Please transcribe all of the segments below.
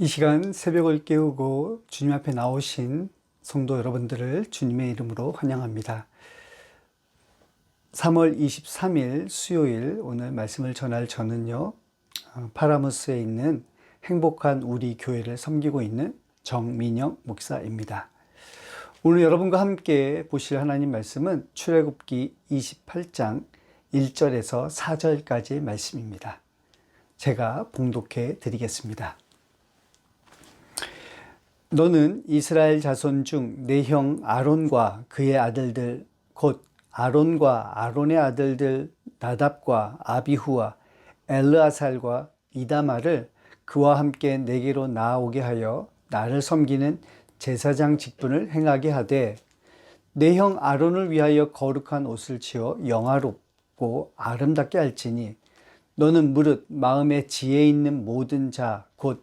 이 시간 새벽을 깨우고 주님 앞에 나오신 성도 여러분들을 주님의 이름으로 환영합니다. 3월 23일 수요일 오늘 말씀을 전할 저는요, 어, 파라무스에 있는 행복한 우리 교회를 섬기고 있는 정민영 목사입니다. 오늘 여러분과 함께 보실 하나님 말씀은 출애굽기 28장 1절에서 4절까지의 말씀입니다. 제가 봉독해 드리겠습니다. 너는 이스라엘 자손 중 내 형 아론과 그의 아들들 곧 아론과 아론의 아들들 나답과 아비후와 엘르아살과 이다마를 그와 함께 내게로 나아오게 하여 나를 섬기는 제사장 직분을 행하게 하되 내 형 아론을 위하여 거룩한 옷을 지어 영화롭고 아름답게 할지니 너는 무릇 마음에 지혜 있는 모든 자 곧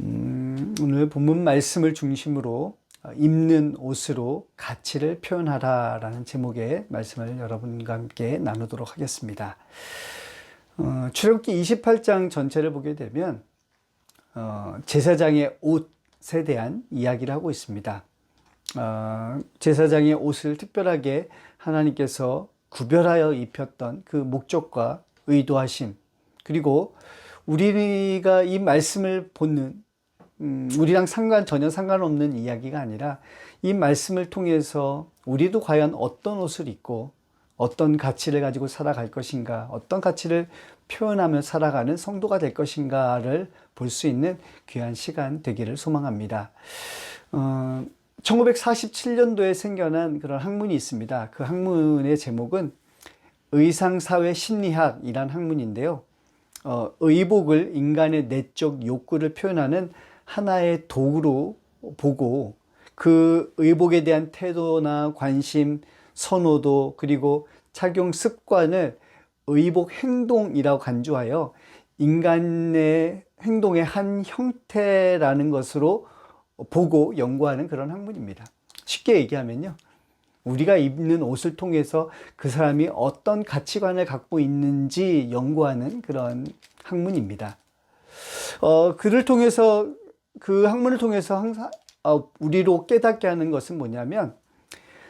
음, 오늘 본문 말씀을 중심으로 입는 옷으로 가치를 표현하라 라는 제목의 말씀을 여러분과 함께 나누도록 하겠습니다. 어, 출애굽기 28장 전체를 보게 되면 어, 제사장의 옷에 대한 이야기를 하고 있습니다. 어, 제사장의 옷을 특별하게 하나님께서 구별하여 입혔던 그 목적과 의도하심 그리고 우리가 이 말씀을 보는 음, 우리랑 상관 전혀 상관없는 이야기가 아니라 이 말씀을 통해서 우리도 과연 어떤 옷을 입고 어떤 가치를 가지고 살아갈 것인가, 어떤 가치를 표현하며 살아가는 성도가 될 것인가를 볼 수 있는 귀한 시간 되기를 소망합니다. 어, 1947년도에 생겨난 그런 학문이 있습니다. 그 학문의 제목은 의상사회 심리학이란 학문인데요. 어, 의복을 인간의 내적 욕구를 표현하는 하나의 도구로 보고 그 의복에 대한 태도나 관심, 선호도 그리고 착용 습관을 의복 행동이라고 간주하여 인간의 행동의 한 형태라는 것으로 보고 연구하는 그런 학문입니다. 쉽게 얘기하면요. 우리가 입는 옷을 통해서 그 사람이 어떤 가치관을 갖고 있는지 연구하는 그런 학문입니다. 어, 그를 통해서 그 학문을 통해서 항상 어, 우리로 깨닫게 하는 것은 뭐냐면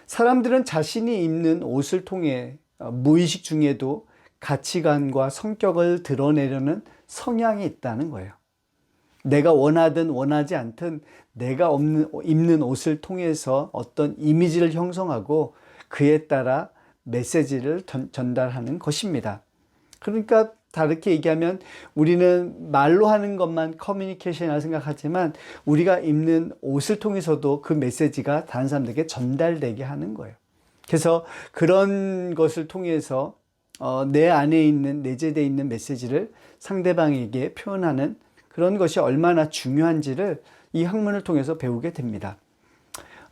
사람들은 자신이 입는 옷을 통해 어, 무의식 중에도 가치관과 성격을 드러내려는 성향이 있다는 거예요. 내가 원하든 원하지 않든 내가 없는, 입는 옷을 통해서 어떤 이미지를 형성하고 그에 따라 메시지를 전, 전달하는 것입니다. 그러니까 다르게 얘기하면 우리는 말로 하는 것만 커뮤니케이션이라 생각하지만 우리가 입는 옷을 통해서도 그 메시지가 다른 사람들에게 전달되게 하는 거예요. 그래서 그런 것을 통해서 어, 내 안에 있는 내재되어 있는 메시지를 상대방에게 표현하는 그런 것이 얼마나 중요한지를 이 학문을 통해서 배우게 됩니다.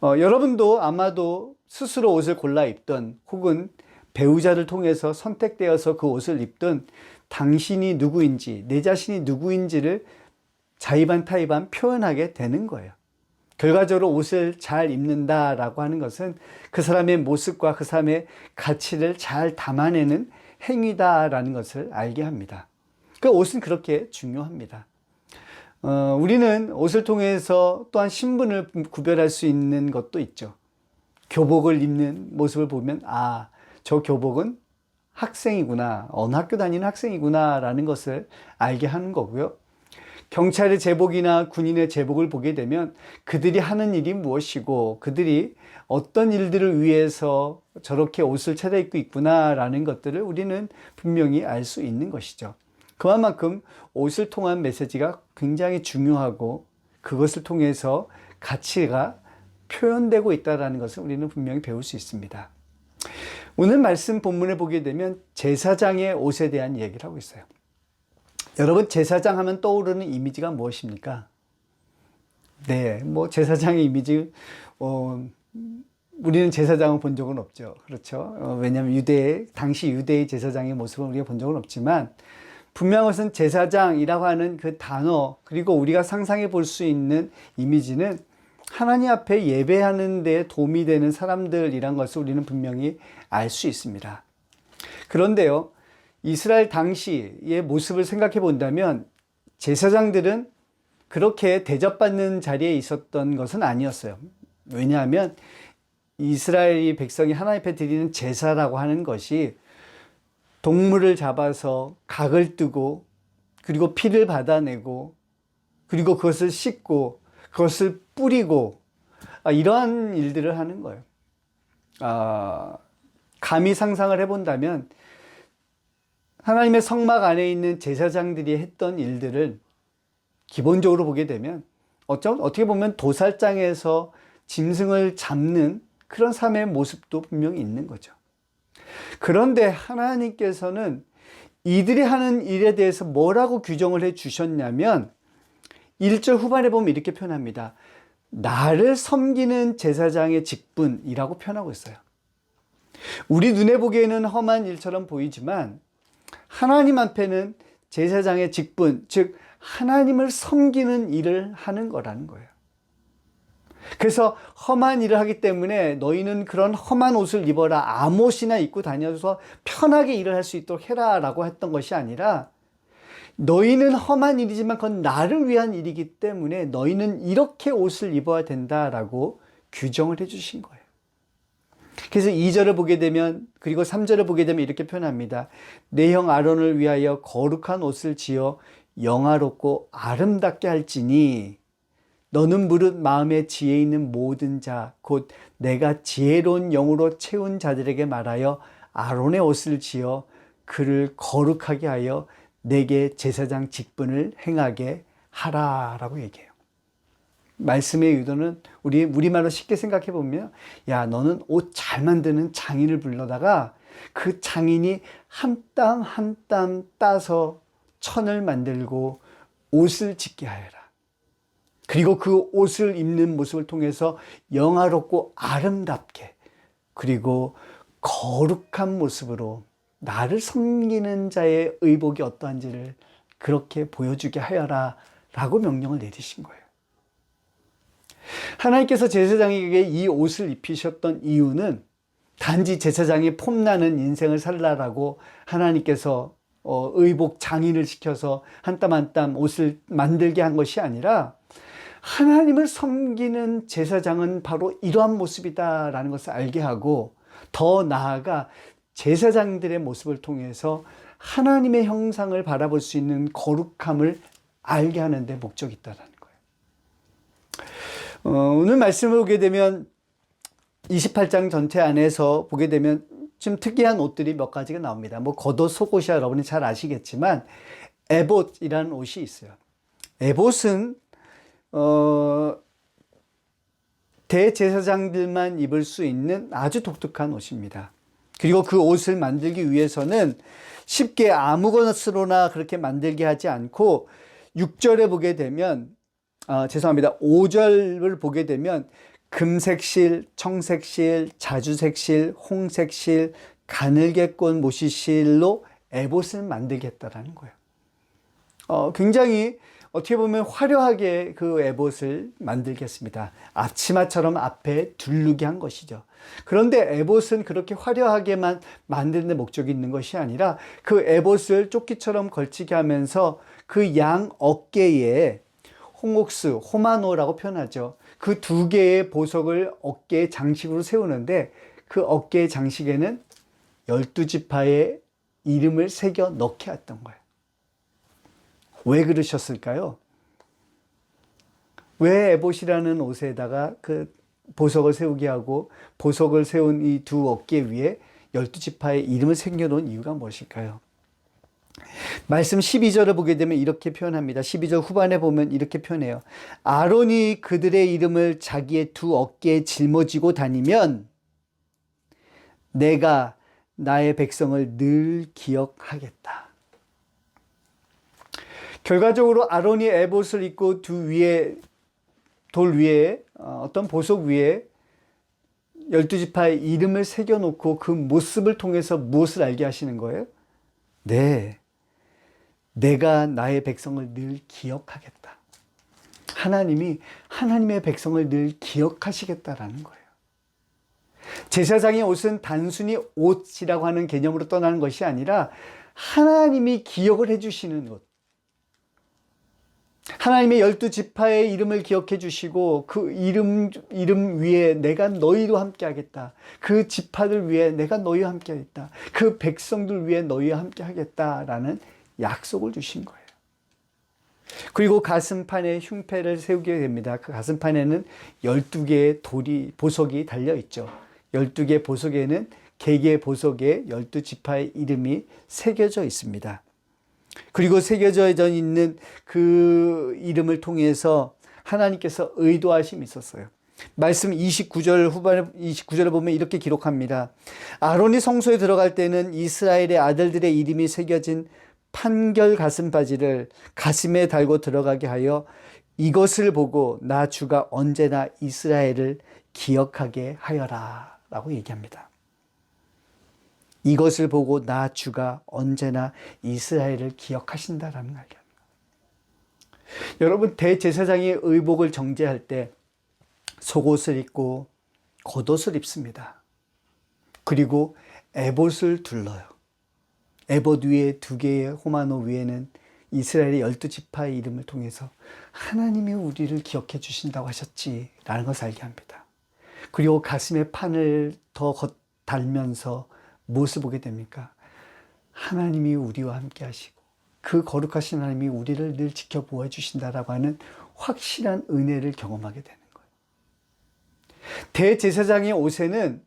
어, 여러분도 아마도 스스로 옷을 골라 입던 혹은 배우자를 통해서 선택되어서 그 옷을 입든 당신이 누구인지, 내 자신이 누구인지를 자의반 타의반 표현하게 되는 거예요. 결과적으로 옷을 잘 입는다라고 하는 것은 그 사람의 모습과 그 사람의 가치를 잘 담아내는 행위다라는 것을 알게 합니다. 그 옷은 그렇게 중요합니다. 어, 우리는 옷을 통해서 또한 신분을 구별할 수 있는 것도 있죠. 교복을 입는 모습을 보면, 아, 저 교복은 학생이구나, 어느 학교 다니는 학생이구나라는 것을 알게 하는 거고요. 경찰의 제복이나 군인의 제복을 보게 되면 그들이 하는 일이 무엇이고 그들이 어떤 일들을 위해서 저렇게 옷을 차려입고 있구나라는 것들을 우리는 분명히 알 수 있는 것이죠. 그만큼 옷을 통한 메시지가 굉장히 중요하고 그것을 통해서 가치가 표현되고 있다는 것을 우리는 분명히 배울 수 있습니다. 오늘 말씀 본문에 보게 되면 제사장의 옷에 대한 얘기를 하고 있어요. 여러분 제사장 하면 떠오르는 이미지가 무엇입니까? 네, 뭐 제사장의 이미지, 어, 우리는 제사장을 본 적은 없죠. 그렇죠. 어, 왜냐하면 유대, 당시 유대의 제사장의 모습을 우리가 본 적은 없지만, 분명한 것은 제사장이라고 하는 그 단어, 그리고 우리가 상상해 볼 수 있는 이미지는 하나님 앞에 예배하는 데 도움이 되는 사람들이란 것을 우리는 분명히 알 수 있습니다. 그런데요, 이스라엘 당시의 모습을 생각해 본다면 제사장들은 그렇게 대접받는 자리에 있었던 것은 아니었어요. 왜냐하면 이스라엘이 백성이 하나님 앞에 드리는 제사라고 하는 것이 동물을 잡아서 각을 뜨고 그리고 피를 받아내고 그리고 그것을 씻고 그것을 뿌리고 아, 이러한 일들을 하는 거예요. 아, 감히 상상을 해본다면 하나님의 성막 안에 있는 제사장들이 했던 일들을 기본적으로 보게 되면 어쩜 어떻게 보면 도살장에서 짐승을 잡는 그런 삶의 모습도 분명히 있는 거죠. 그런데 하나님께서는 이들이 하는 일에 대해서 뭐라고 규정을 해 주셨냐면 1절 후반에 보면 이렇게 표현합니다. 나를 섬기는 제사장의 직분이라고 표현하고 있어요. 우리 눈에 보기에는 험한 일처럼 보이지만 하나님 앞에는 제사장의 직분, 즉 하나님을 섬기는 일을 하는 거라는 거예요. 그래서 험한 일을 하기 때문에 너희는 그런 험한 옷을 입어라. 암옷이나 입고 다녀서 편하게 일을 할 수 있도록 해라 라고 했던 것이 아니라 너희는 험한 일이지만 그건 나를 위한 일이기 때문에 너희는 이렇게 옷을 입어야 된다 라고 규정을 해 주신 거예요. 그래서 2절을 보게 되면 그리고 3절을 보게 되면 이렇게 표현합니다. 내 형 아론을 위하여 거룩한 옷을 지어 영화롭고 아름답게 할지니 너는 무릇 마음에 지혜 있는 모든 자, 곧 내가 지혜로운 영으로 채운 자들에게 말하여 아론의 옷을 지어 그를 거룩하게 하여 내게 제사장 직분을 행하게 하라 라고 얘기해요. 말씀의 의도는 우리 우리말로 쉽게 생각해 보면 야 너는 옷 잘 만드는 장인을 불러다가 그 장인이 한 땀 한 땀 따서 천을 만들고 옷을 짓게 하여라. 그리고 그 옷을 입는 모습을 통해서 영화롭고 아름답게 그리고 거룩한 모습으로 나를 섬기는 자의 의복이 어떠한지를 그렇게 보여주게 하여라 라고 명령을 내리신 거예요. 하나님께서 제사장에게 이 옷을 입히셨던 이유는 단지 제사장이 폼나는 인생을 살라라고 하나님께서 어, 의복 장인을 시켜서 한 땀 한 땀 옷을 만들게 한 것이 아니라 하나님을 섬기는 제사장은 바로 이러한 모습이다라는 것을 알게 하고 더 나아가 제사장들의 모습을 통해서 하나님의 형상을 바라볼 수 있는 거룩함을 알게 하는 데 목적이 있다라는 거예요. 어, 오늘 말씀을 보게 되면 28장 전체 안에서 보게 되면 좀 특이한 옷들이 몇 가지가 나옵니다. 뭐 겉옷, 속옷이야 여러분이 잘 아시겠지만 에봇이라는 옷이 있어요. 에봇은 어, 대제사장들만 입을 수 있는 아주 독특한 옷입니다. 그리고 그 옷을 만들기 위해서는 쉽게 아무것으로나 그렇게 만들게 하지 않고 6절에 보게 되면 아, 죄송합니다. 5절을 보게 되면 금색실, 청색실, 자주색실, 홍색실, 가늘게 꼰 모시실로 에봇을 만들겠다라는 거예요. 어, 굉장히 어떻게 보면 화려하게 그 에봇을 만들겠습니다. 앞치마처럼 앞에 둘르게 한 것이죠. 그런데 에봇은 그렇게 화려하게만 만드는 목적이 있는 것이 아니라 그 에봇을 조끼처럼 걸치게 하면서 그 양 어깨에 홍옥스, 호마노라고 표현하죠. 그 두 개의 보석을 어깨에 장식으로 세우는데 그 어깨 장식에는 열두 지파의 이름을 새겨 넣게 했던 거예요. 왜 그러셨을까요? 왜 에봇이라는 옷에다가 그 보석을 세우게 하고 보석을 세운 이 두 어깨 위에 열두 지파의 이름을 새겨놓은 이유가 무엇일까요? 말씀 12절을 보게 되면 이렇게 표현합니다. 12절 후반에 보면 이렇게 표현해요. 아론이 그들의 이름을 자기의 두 어깨에 짊어지고 다니면 내가 나의 백성을 늘 기억하겠다. 결과적으로 아론이 에봇을 입고 두 위에 돌 위에 어, 어떤 보석 위에 열두 지파의 이름을 새겨 놓고 그 모습을 통해서 무엇을 알게 하시는 거예요? 네. 내가 나의 백성을 늘 기억하겠다. 하나님이 하나님의 백성을 늘 기억하시겠다라는 거예요. 제사장의 옷은 단순히 옷이라고 하는 개념으로 떠나는 것이 아니라 하나님이 기억을 해주시는 옷. 하나님의 열두 지파의 이름을 기억해 주시고 그 이름 이름 위에 내가 너희도 함께 하겠다. 그 지파들 위에 내가 너희와 함께 하겠다. 그 백성들 위에 너희와 함께 하겠다라는 약속을 주신 거예요. 그리고 가슴판에 흉패를 세우게 됩니다. 그 가슴판에는 12개의 돌이 보석이 달려 있죠. 12개 보석에는 개개 보석에 12지파의 이름이 새겨져 있습니다. 그리고 새겨져 있는 그 이름을 통해서 하나님께서 의도하심이 있었어요. 말씀 29절 후반에 29절을 보면 이렇게 기록합니다. 아론이 성소에 들어갈 때는 이스라엘의 아들들의 이름이 새겨진 판결 가슴 바지를 가슴에 달고 들어가게 하여 이것을 보고 나 주가 언제나 이스라엘을 기억하게 하여라 라고 얘기합니다. 이것을 보고 나 주가 언제나 이스라엘을 기억하신다라는 말입니다. 여러분 대제사장이 의복을 정제할 때 속옷을 입고 겉옷을 입습니다. 그리고 에봇을 둘러요. 에봇 위에 두 개의 호마노 위에는 이스라엘의 열두 지파의 이름을 통해서 하나님이 우리를 기억해 주신다고 하셨지라는 것을 알게 합니다. 그리고 가슴에 판을 더 달면서 무엇을 보게 됩니까? 하나님이 우리와 함께 하시고 그 거룩하신 하나님이 우리를 늘 지켜보아 주신다라고 하는 확실한 은혜를 경험하게 되는 거예요. 대제사장의 옷에는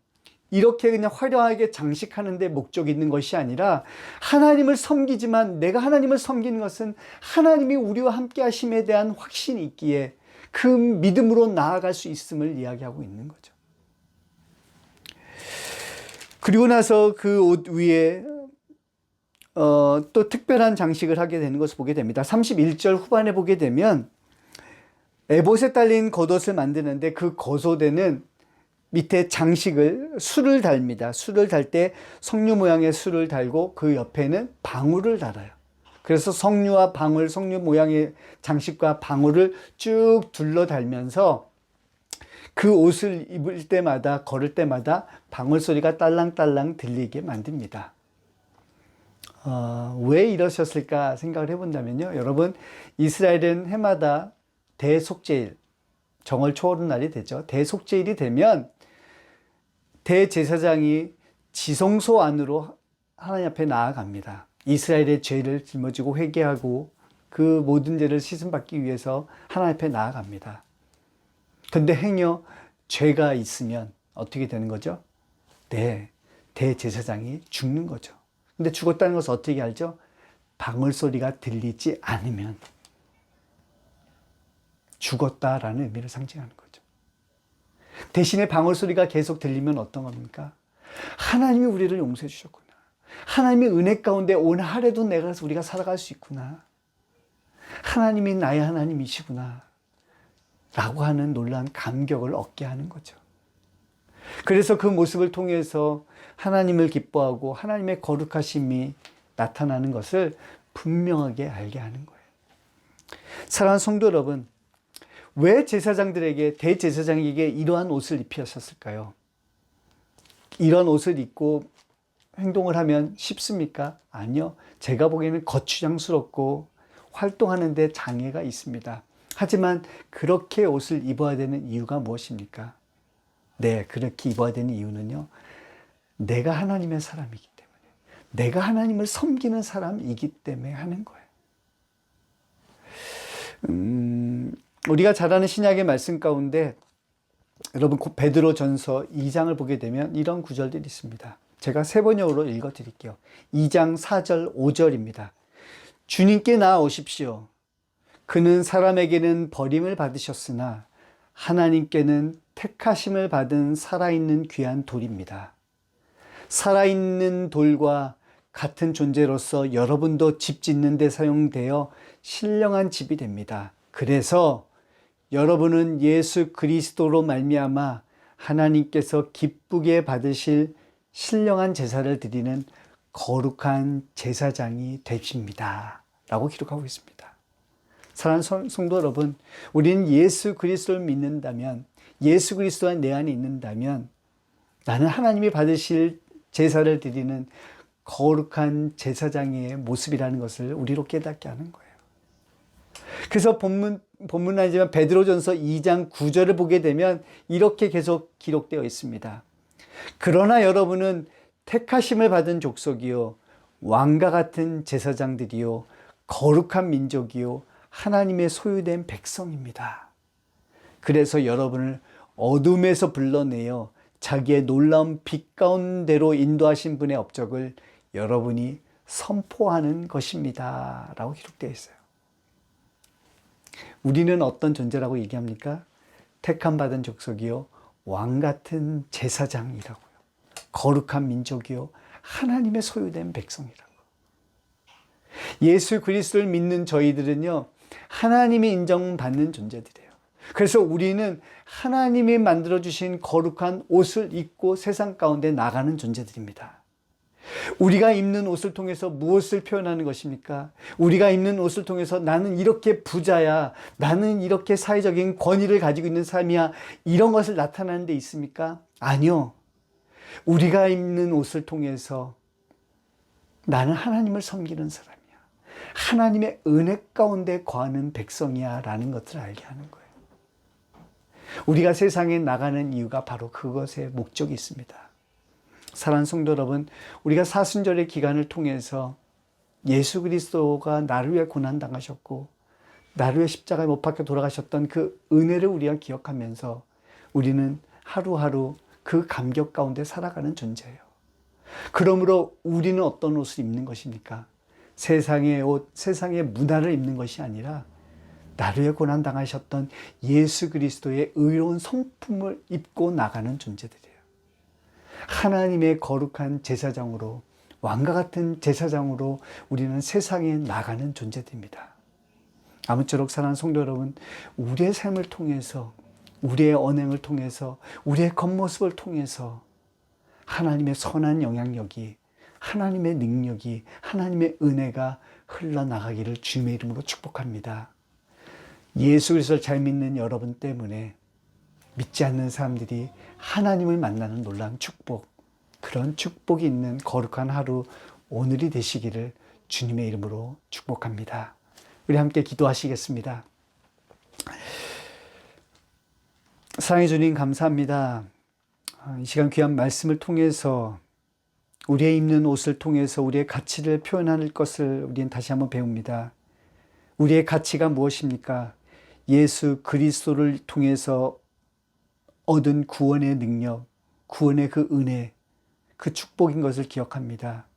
이렇게 그냥 화려하게 장식하는 데 목적이 있는 것이 아니라 하나님을 섬기지만 내가 하나님을 섬기는 것은 하나님이 우리와 함께 하심에 대한 확신이 있기에 그 믿음으로 나아갈 수 있음을 이야기하고 있는 거죠. 그리고 나서 그 옷 위에 어, 또 특별한 장식을 하게 되는 것을 보게 됩니다. 31절 후반에 보게 되면 에봇에 딸린 겉옷을 만드는데 그 겉옷에는 밑에 장식을 술을 달입니다. 술을 달 때 석류 모양의 술을 달고 그 옆에는 방울을 달아요. 그래서 석류와 방울, 석류 모양의 장식과 방울을 쭉 둘러 달면서 그 옷을 입을 때마다 걸을 때마다 방울 소리가 딸랑딸랑 들리게 만듭니다. 어, 왜 이러셨을까 생각을 해본다면요. 여러분, 이스라엘은 해마다 대속제일, 정월 초하룻날이 되죠. 대속제일이 되면 대제사장이 지성소 안으로 하나님 앞에 나아갑니다. 이스라엘의 죄를 짊어지고 회개하고 그 모든 죄를 씻음받기 위해서 하나님 앞에 나아갑니다. 근데 행여 죄가 있으면 어떻게 되는 거죠? 네, 대제사장이 죽는 거죠. 근데 죽었다는 것을 어떻게 알죠? 방울 소리가 들리지 않으면 죽었다라는 의미를 상징하는 거죠. 대신에 방울 소리가 계속 들리면 어떤 겁니까? 하나님이 우리를 용서해 주셨구나. 하나님이 은혜 가운데 오늘 하루도 내가 우리가 살아갈 수 있구나. 하나님이 나의 하나님이시구나. 라고 하는 놀라운 감격을 얻게 하는 거죠. 그래서 그 모습을 통해서 하나님을 기뻐하고 하나님의 거룩하심이 나타나는 것을 분명하게 알게 하는 거예요. 사랑하는 성도 여러분, 왜 제사장들에게, 대제사장에게 이러한 옷을 입히셨을까요? 이런 옷을 입고 행동을 하면 쉽습니까? 아니요. 제가 보기에는 거추장스럽고 활동하는데 장애가 있습니다. 하지만 그렇게 옷을 입어야 되는 이유가 무엇입니까? 네, 그렇게 입어야 되는 이유는요. 내가 하나님의 사람이기 때문에. 내가 하나님을 섬기는 사람이기 때문에 하는 거예요. 음, 우리가 잘 아는 신약의 말씀 가운데 여러분 베드로 전서 2장을 보게 되면 이런 구절들이 있습니다. 제가 세 번역으로 읽어 드릴게요. 2장 4절 5절입니다. 주님께 나아오십시오. 그는 사람에게는 버림을 받으셨으나 하나님께는 택하심을 받은 살아있는 귀한 돌입니다. 살아있는 돌과 같은 존재로서 여러분도 집 짓는 데 사용되어 신령한 집이 됩니다. 그래서 여러분은 예수 그리스도로 말미암아 하나님께서 기쁘게 받으실 신령한 제사를 드리는 거룩한 제사장이 되십니다. 라고 기록하고 있습니다. 사랑하는 성- 성도 여러분, 우리는 예수 그리스도를 믿는다면, 예수 그리스도가 내 안에 있는다면, 나는 하나님이 받으실 제사를 드리는 거룩한 제사장의 모습이라는 것을 우리로 깨닫게 하는 거예요. 그래서 본문, 본문은 아니지만 베드로전서 2장 9절을 보게 되면 이렇게 계속 기록되어 있습니다. 그러나 여러분은 택하심을 받은 족속이요 왕과 같은 제사장들이요 거룩한 민족이요 하나님의 소유된 백성입니다. 그래서 여러분을 어둠에서 불러내어 자기의 놀라운 빛 가운데로 인도하신 분의 업적을 여러분이 선포하는 것입니다. 라고 기록되어 있어요. 우리는 어떤 존재라고 얘기합니까? 택함 받은 족속이요 왕 같은 제사장이라고요. 거룩한 민족이요 하나님의 소유된 백성이라고. 예수 그리스도를 믿는 저희들은요 하나님이 인정받는 존재들이에요. 그래서 우리는 하나님이 만들어 주신 거룩한 옷을 입고 세상 가운데 나가는 존재들입니다. 우리가 입는 옷을 통해서 무엇을 표현하는 것입니까? 우리가 입는 옷을 통해서 나는 이렇게 부자야. 나는 이렇게 사회적인 권위를 가지고 있는 삶이야. 이런 것을 나타내는 데 있습니까? 아니요. 우리가 입는 옷을 통해서 나는 하나님을 섬기는 사람이야. 하나님의 은혜 가운데 거하는 백성이야. 라는 것을 알게 하는 거예요. 우리가 세상에 나가는 이유가 바로 그것에 목적이 있습니다. 사랑하는 성도 여러분, 우리가 사순절의 기간을 통해서 예수 그리스도가 나를 위해 고난 당하셨고 나를 위해 십자가에 못 박혀 돌아가셨던 그 은혜를 우리가 기억하면서 우리는 하루하루 그 감격 가운데 살아가는 존재예요. 그러므로 우리는 어떤 옷을 입는 것입니까? 세상의 옷, 세상의 문화를 입는 것이 아니라 나를 고난 당하셨던 예수 그리스도의 의로운 성품을 입고 나가는 존재들이에요. 하나님의 거룩한 제사장으로 왕과 같은 제사장으로 우리는 세상에 나가는 존재들입니다. 아무쪼록 사랑하는 성도 여러분, 우리의 삶을 통해서 우리의 언행을 통해서 우리의 겉모습을 통해서 하나님의 선한 영향력이 하나님의 능력이 하나님의 은혜가 흘러나가기를 주님의 이름으로 축복합니다. 예수 그리스도를 잘 믿는 여러분 때문에 믿지 않는 사람들이 하나님을 만나는 놀라운 축복, 그런 축복이 있는 거룩한 하루 오늘이 되시기를 주님의 이름으로 축복합니다. 우리 함께 기도하시겠습니다. 사랑해 주님 감사합니다. 아, 이 시간 귀한 말씀을 통해서 우리의 입는 옷을 통해서 우리의 가치를 표현할 것을 우리는 다시 한번 배웁니다. 우리의 가치가 무엇입니까? 예수 그리스도를 통해서 얻은 구원의 능력, 구원의 그 은혜, 그 축복인 것을 기억합니다.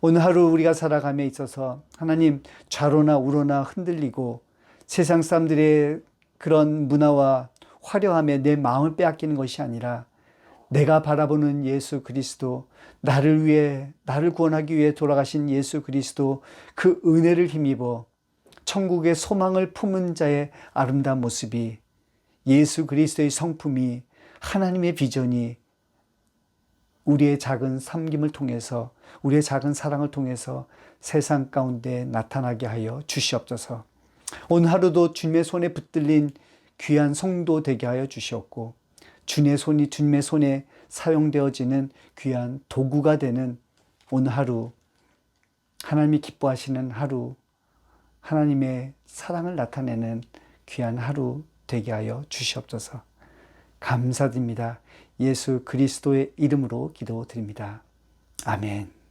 오늘 하루 우리가 살아감에 있어서 하나님 좌로나 우로나 흔들리고 세상 사람들의 그런 문화와 화려함에 내 마음을 빼앗기는 것이 아니라 내가 바라보는 예수 그리스도, 나를 위해, 나를 구원하기 위해 돌아가신 예수 그리스도 그 은혜를 힘입어 천국의 소망을 품은 자의 아름다운 모습이 예수 그리스도의 성품이 하나님의 비전이 우리의 작은 섬김을 통해서 우리의 작은 사랑을 통해서 세상 가운데 나타나게 하여 주시옵소서. 오늘 하루도 주님의 손에 붙들린 귀한 성도 되게 하여 주시옵고 주님의 손이 주님의 손에 사용되어지는 귀한 도구가 되는 오늘 하루 하나님이 기뻐하시는 하루 하나님의 사랑을 나타내는 귀한 하루 되게 하여 주시옵소서. 감사드립니다. 예수 그리스도의 이름으로 기도드립니다. 아멘.